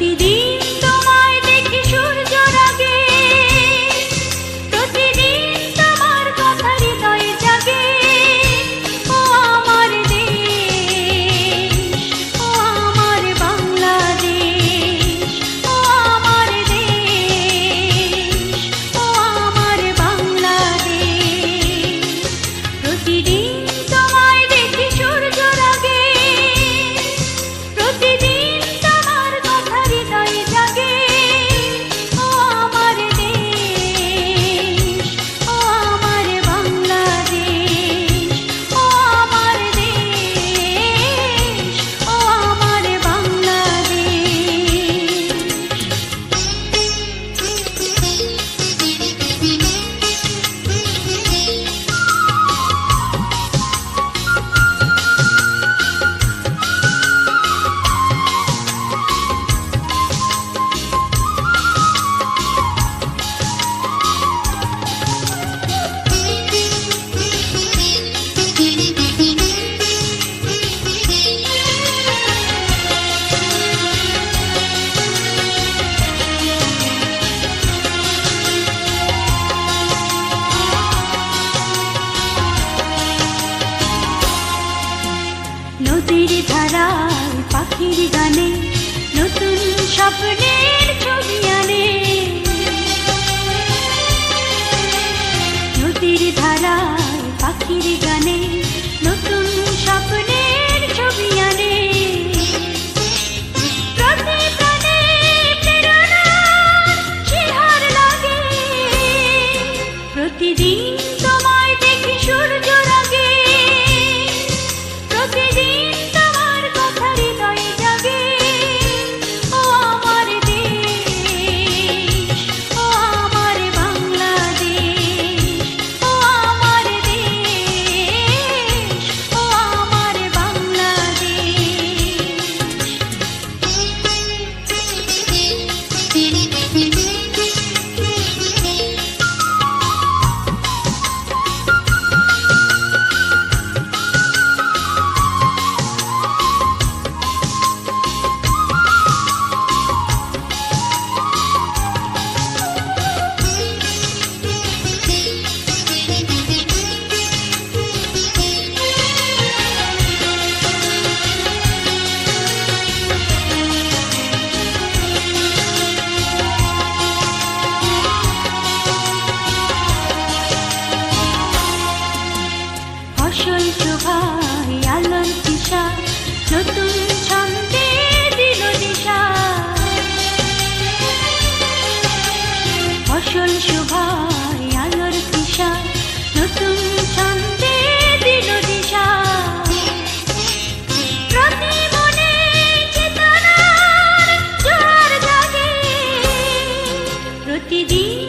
ti পাখির ধারায় পাখির গানে, নতুন স্বপ্নের ছবি আনে। নদীর ধারায় পাখির গানে, নতুন স্বপ্নের ছবি আনে। প্রতিদিন जी